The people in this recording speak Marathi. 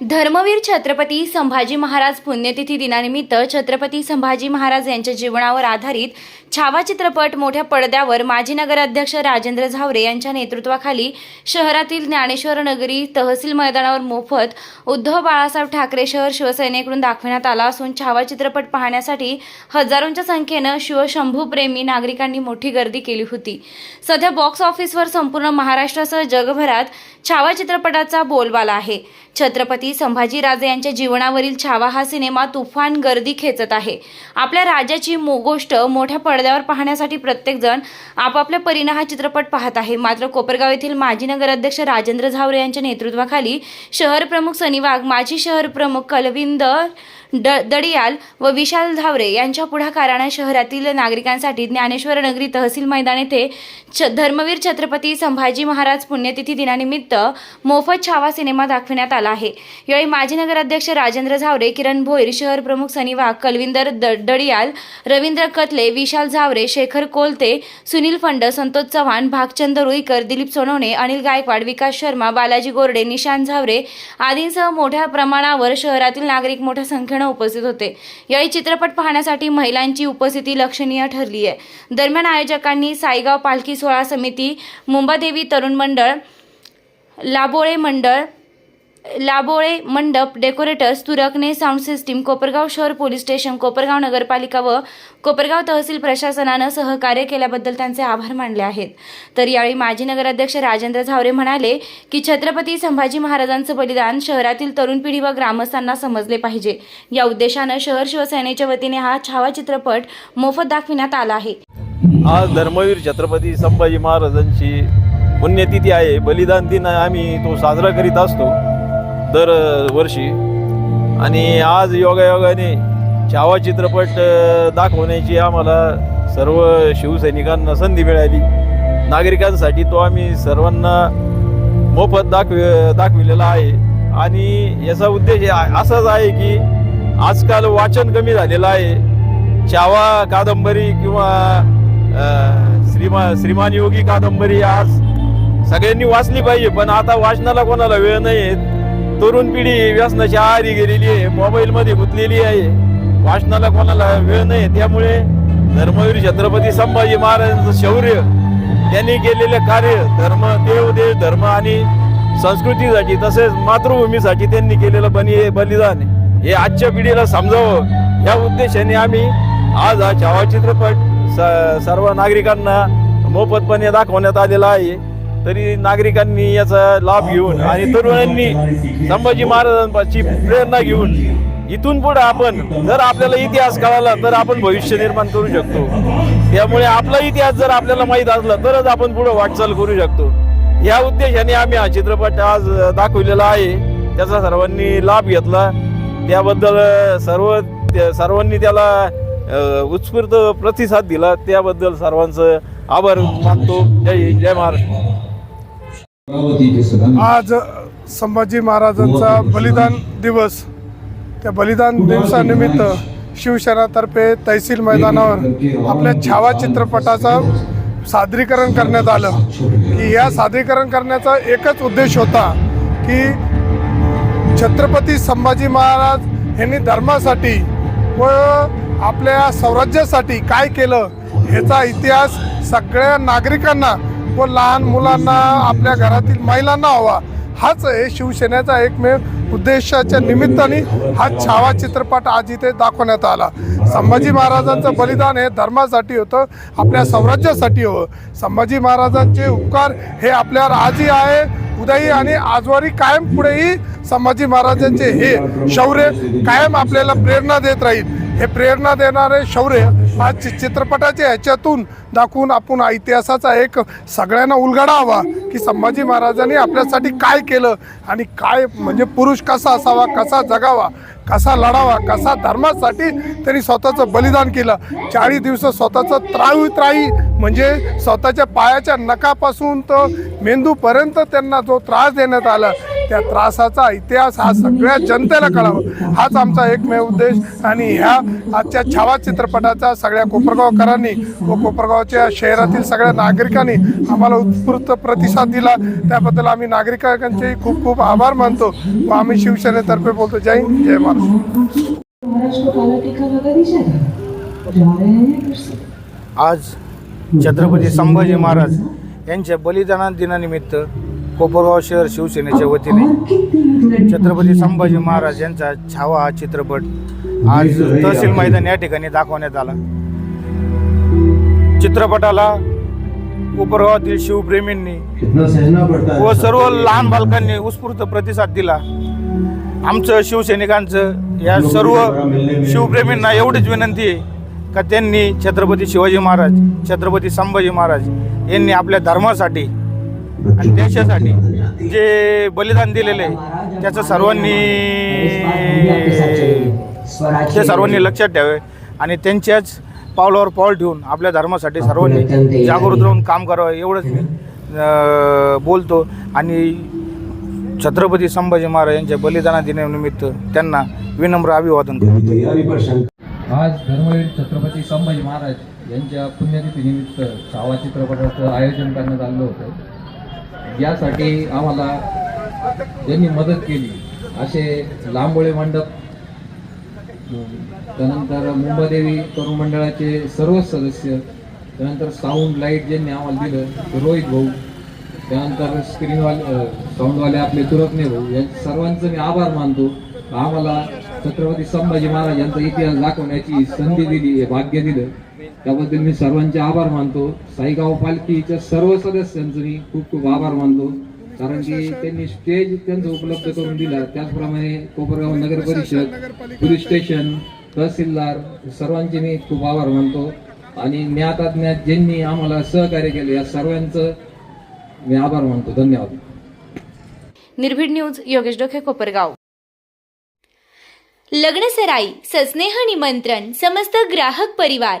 धर्मवीर छत्रपती संभाजी महाराज पुण्यतिथी दिनानिमित्त छत्रपती संभाजी महाराज यांच्या जीवनावर आधारित छावा चित्रपट मोठ्या पडद्यावर माजी नगराध्यक्ष राजेंद्र झावरे यांच्या नेतृत्वाखाली शहरातील ज्ञानेश्वर नगरी तहसील मैदानावर मोफत उद्धव बाळासाहेब ठाकरे शहर शिवसेनेकडून दाखवण्यात आला असून छावा चित्रपट पाहण्यासाठी हजारोंच्या संख्येनं शिवशंभू प्रेमी नागरिकांनी मोठी गर्दी केली होती. सध्या बॉक्स ऑफिसवर संपूर्ण महाराष्ट्रासह जगभरात छावा चित्रपटाचा बोलबाला आहे. छत्रपती संभाजीराजे यांच्या जीवनावरील छावा हा सिनेमा तुफान गर्दी खेचत आहे. आपल्या राजाची मो गोष्ट मोठ्या पडद्यावर पाहण्यासाठी प्रत्येकजण आपापल्या परीनं हा चित्रपट पाहत आहे. मात्र कोपरगाव येथील माजी नगराध्यक्ष राजेंद्र झावरे यांच्या नेतृत्वाखाली शहर प्रमुख सनिवाग माजी शहर प्रमुख कलविंद ड दडियाल व विशाल धावरे यांच्या पुढाकारानं शहरातील नागरिकांसाठी ज्ञानेश्वर नगरी तहसील मैदान येथे छ धर्मवीर छत्रपती संभाजी महाराज पुण्यतिथी दिनानिमित्त मोफत छावा सिनेमा दाखविण्यात आला आहे. यावेळी माजी नगराध्यक्ष राजेंद्र झावरे किरण भोईर शहर प्रमुख सनी कलविंदर द दडियाल रवींद्र कतले विशाल झावरे शेखर कोलते सुनील फंड संतोष चव्हाण भागचंद रुईकर दिलीप सोनवणे अनिल गायकवाड विकास शर्मा बालाजी गोरडे निशांत झावरे आदींसह मोठ्या प्रमाणावर शहरातील नागरिक मोठ्या संख्येने उपस्थित होते. यावेळी चित्रपट पाहण्यासाठी महिलांची उपस्थिती लक्षणीय ठरली आहे. दरम्यान आयोजकांनी साईगाव पालखी सोहळा समिती मुंबादेवी तरुण मंडळ लाबोळे मंडळ लाबोळे मंडप decorators Turkane sound system Kopargaon शहर पोलीस स्टेशन कोपरगाव नगरपालिका व कोपरगाव तहसील प्रशासनानं सहकार्य केल्याबद्दल त्यांचे आभार मानले आहेत. तर यावेळी माजी नगराध्यक्ष राजेंद्र झावरे म्हणाले की छत्रपती संभाजी महाराजांचं बलिदान शहरातील तरुण पिढी व ग्रामस्थांना समजले पाहिजे. या उद्देशानं शहर शिवसेनेच्या वतीने हा छावा चित्रपट मोफत दाखविण्यात आला आहे. आज धर्मवीर छत्रपती संभाजी महाराजांची पुण्यतिथी आहे. बलिदान दिन आम्ही तो साजरा करीत असतो. दर वर्षी आणि आज योगायोगाने छावा चित्रपट दाखवण्याची आम्हाला सर्व शिवसैनिकांना संधी मिळाली. नागरिकांसाठी तो आम्ही सर्वांना मोफत दाखव दाखविलेला आहे. आणि याचा उद्देश असाच आहे की आजकाल वाचन कमी झालेलं आहे. छावा कादंबरी किंवा श्रीमा श्रीमान योगी कादंबरी आज सगळ्यांनी वाचली पाहिजे पण आता वाचनाला कोणाला वेळ नाही आहे. तरुण पिढी व्यसनाच्या आहारी गेलेली आहे मोबाईलमध्ये गुंतलेली आहे. वाचनाला कोणाला वेळ नाही त्यामुळे धर्मवीर छत्रपती संभाजी महाराजांचं शौर्य त्यांनी केलेले कार्य धर्म देव देश धर्म आणि संस्कृतीसाठी तसेच मातृभूमीसाठी त्यांनी केलेलं बनी बलिदान हे आजच्या पिढीला समजावं या उद्देशाने आम्ही आज हा छावा चित्रपट स सर्व नागरिकांना मोफतपणे दाखवण्यात आलेला आहे. तरी नागरिकांनी याचा लाभ घेऊन आणि तरुणांनी संभाजी महाराजांची प्रेरणा घेऊन इथून पुढे आपण जर आपल्याला इतिहास कळाला तर आपण भविष्य निर्माण करू शकतो. त्यामुळे आपला इतिहास जर आपल्याला माहीत असला तरच आपण पुढे वाटचाल करू शकतो. या उद्देशाने आम्ही हा चित्रपट आज दाखवलेला आहे. त्याचा सर्वांनी लाभ घेतला. त्याबद्दल सर्व त्या- सर्वांनी त्याला उत्स्फूर्त प्रतिसाद दिला. त्याबद्दल सर्वांचं आभार मानतो. जय जय महाराष्ट्र. आज संभाजी महाराजांचा बलिदान दिवस. त्या बलिदान दिवसानिमित्त शिवसेनातर्फे तहसील मैदानावर आपल्या छावा चित्रपटाचं सादरीकरण करण्यात आलं. की या सादरीकरण करण्याचा एकच उद्देश होता की छत्रपती संभाजी महाराज यांनी धर्मासाठी व आपल्या स्वराज्यासाठी काय केलं ह्याचा इतिहास सगळ्या नागरिकांना व लहान मुलांना आपल्या घरातील महिलांना हवा. हाच आहे शिवसेनेचा एकमेव उद्देशाच्या निमित्ताने हा छावा चित्रपट आज इथे दाखवण्यात आला. संभाजी महाराजांचं बलिदान हे धर्मासाठी होतं आपल्या स्वराज्यासाठी हवं. संभाजी महाराजांचे उपकार हे आपल्यावर आजही आहे उद्याही आणि आजवारी कायम पुढेही संभाजी महाराजांचे हे शौर्य कायम आपल्याला प्रेरणा देत राहील. हे प्रेरणा देणारे शौर्य आज चित्रपटाच्या ह्याच्यातून दाखवून आपण इतिहासाचा एक सगळ्यांना उलगडा हवा की संभाजी महाराजांनी आपल्यासाठी काय केलं आणि काय म्हणजे पुरुष कसा असावा कसा जगावा कसा लढावा कसा धर्मासाठी त्यांनी स्वतःचं बलिदान केलं. चाळीस दिवस स्वतःचं त्राई त्राई म्हणजे स्वतःच्या पायाच्या नकापासून तर मेंदूपर्यंत त्यांना जो त्रास देण्यात आला त्या त्रासाचा इतिहास हा सगळ्या जनतेला कळावा. हाच आमचा एकमेव उद्देश. आणि ह्या आजच्या छावा चित्रपटाचा सगळ्या कोपरगावकरांनी व कोपरगावच्या शहरातील सगळ्या नागरिकांनी आम्हाला उत्स्फूर्त प्रतिसाद दिला. त्याबद्दल आम्ही नागरिकांचेही खूप खूप आभार मानतो व आम्ही शिवसेनेतर्फे बोलतो. जय हिंद जय महाराष्ट्र आज छत्रपती संभाजी महाराज यांच्या बलिदाना दिनानिमित्त कोपरगाव शहर शिवसेनेच्या वतीने छत्रपती संभाजी महाराज यांचा छावा हा चित्रपट आज तहसील मैदान या ठिकाणी दाखवण्यात आला. चित्रपटाला कोपरगावातील शिवप्रेमींनी व सर्व लहान बालकांनी उत्स्फूर्त प्रतिसाद दिला. आमचं शिवसैनिकांचं या सर्व शिवप्रेमींना एवढीच विनंती आहे का त्यांनी छत्रपती शिवाजी महाराज छत्रपती संभाजी महाराज यांनी आपल्या धर्मासाठी आणि देशासाठी जे बलिदान दिलेलं आहे त्याचं सर्वांनी ते सर्वांनी लक्षात ठेवावे आणि त्यांच्याच पावलावर पाऊल ठेवून आपल्या धर्मासाठी सर्वांनी जागृत राहून काम करावं एवढंच मी बोलतो. आणि छत्रपती संभाजी महाराज यांच्या बलिदाना दिनानिमित्त त्यांना विनम्र अभिवादन करतो. आज धर्मवीर छत्रपती संभाजी महाराज यांच्या पुण्यतिथीनिमित्त छावा चित्रपटाचं आयोजन करण्यात आलं होतं. यासाठी आम्हाला ज्यांनी मदत केली असे लांबोळे मंडप त्यानंतर मुंबादेवी तरुण मंडळाचे सर्व सदस्य त्यानंतर साऊंड लाइट ज्यांनी आम्हाला दिलं रोहित भाऊ त्यानंतर स्क्रीनवाले साऊंडवाले आपले तुरकने भाऊ या सर्वांचं मी आभार मानतो. आम्हाला छत्रपती संभाजी महाराज यांचा इतिहास दाखवण्याची संधी दिली हे भाग्य दिलं. त्याबद्दल मी सर्वांचे आभार मानतो. साईगाव पालखीच्या सर्व सदस्यांचं मी खूप खूप आभार मानतो. कारण की त्यांनी स्टेज त्यांचं उपलब्ध करून दिला. त्याचप्रमाणे कोपरगाव नगर परिषद पोलीस स्टेशन तहसीलदार सर्वांचे मी खूप आभार मानतो. आणि ज्ञातज्ञात ज्यांनी आम्हाला सहकार्य केले या सर्वांचं मी आभार मानतो. धन्यवाद. निर्भीड न्यूज योगेश डोके कोपरगाव. लग्नसराई सस्नेह निमंत्रण समस्त ग्राहक परिवार